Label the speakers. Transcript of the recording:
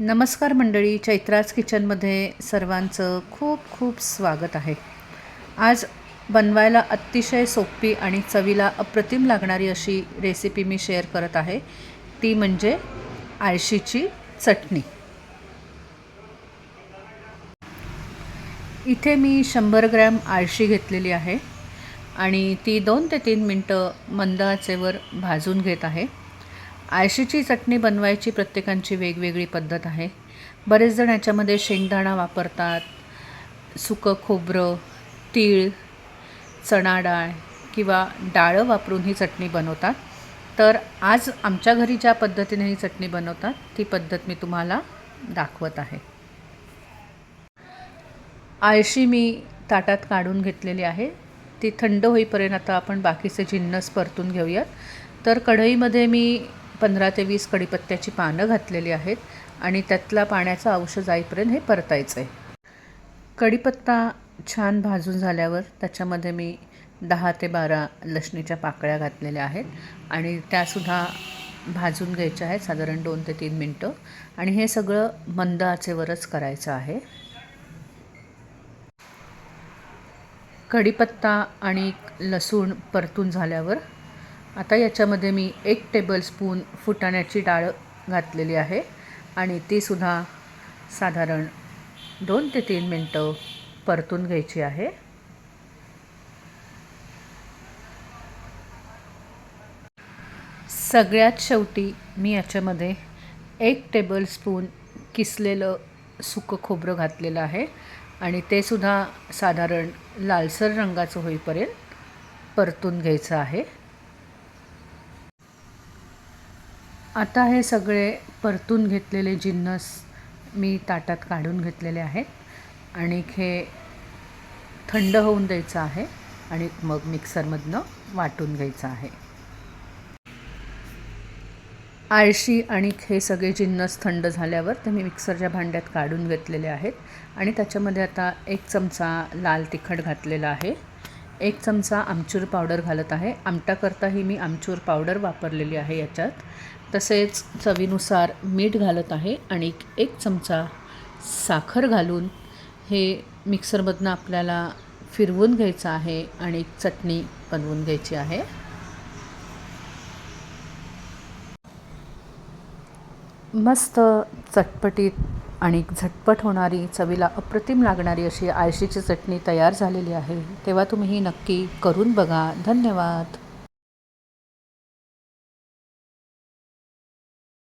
Speaker 1: नमस्कार मंडळी चैत्राज किचनमध्ये सर्वांचं खूप खूप स्वागत आहे. आज बनवायला अतिशय सोपी आणि चवीला अप्रतिम लागणारी अशी रेसिपी मी शेअर करत आहे. ती म्हणजे आळशीची चटणी. इथे मी शंभर ग्रॅम आळशी घेतलेली आहे आणि ती दोन ते तीन मिनटं मंद आचेवर भाजून घेत आहे. आळशीची चटणी बनवायची प्रत्येकांची वेगवेगळी पद्धत आहे. बरेच जण याच्यामध्ये शेंगदाणा वापरतात सुकं खोबरं तीळ चणा डाळ किंवा डाळं वापरून ही चटणी बनवतात. तर आज आमच्या घरी ज्या पद्धतीने ही चटणी बनवतात ती पद्धत मी तुम्हाला दाखवत आहे. आळशी मी ताटात काढून घेतलेली आहे. ती थंड होईपर्यंत आता आपण बाकीचे जिन्नस परतून घेऊयात. तर कढईमध्ये मी पंधरा ते वीस कडीपत्त्याची पानं घातलेली आहेत आणि त्यातला पाण्याचा अंश जाईपर्यंत हे परतायचं आहे कढीपत्ता छान भाजून झाल्यावर त्याच्यामध्ये मी दहा ते बारा लसणीच्या पाकळ्या घातलेल्या आहेत आणि त्यासुद्धा भाजून घ्यायच्या आहेत साधारण दोन ते तीन मिनटं. आणि हे सगळं मंद आचेवरच करायचं आहे. कढीपत्ता आणि लसूण परतून झाल्यावर आता याच्यामध्ये मी एक टेबलस्पून फुटाण्याची डाळ घातलेली आहे आणि तीसुद्धा साधारण दोन ते तीन मिनटं परतून घ्यायची आहे. सगळ्यात शेवटी मी याच्यामध्ये एक टेबलस्पून किसलेलं सुकं खोबरं घातलेलं आहे आणि ते सुद्धा साधारण लालसर रंगाचं होईपर्यंत परतून घ्यायचं आहे. आता हे सगळे परतून घेतलेले जिन्नस मी ताटात काढून घेतलेले आहेत. आणि हे थंड होऊन द्यायचं आहे आणि मग मिक्सरमधनं वाटून घ्यायचं आहे. आळशी आणि हे सगळे जिन्नस थंड झाल्यावर ते मी मिक्सरच्या भांड्यात काढून घेतलेले आहेत. आणि त्याच्यामध्ये आता एक चमचा लाल तिखट घातलेला आहे. एक चमचा आमचूर पावडर घालत आहे. आमटाकरताही मी आमचूर पावडर वापरलेली आहे याच्यात. तसेच चवीनुसार मीठ घालत आहे आणि एक चमचा साखर घालून हे मिक्सरमधनं आपल्याला फिरवून घ्यायचं आहे आणि चटणी बनवून घ्यायची आहे. मस्त चटपटीत आणि झटपट होणारी चवीला अप्रतिम लागणारी अशी आळशीची चटणी तयार झालेली आहे. तेव्हा तुम्ही ही नक्की करून बघा. धन्यवाद.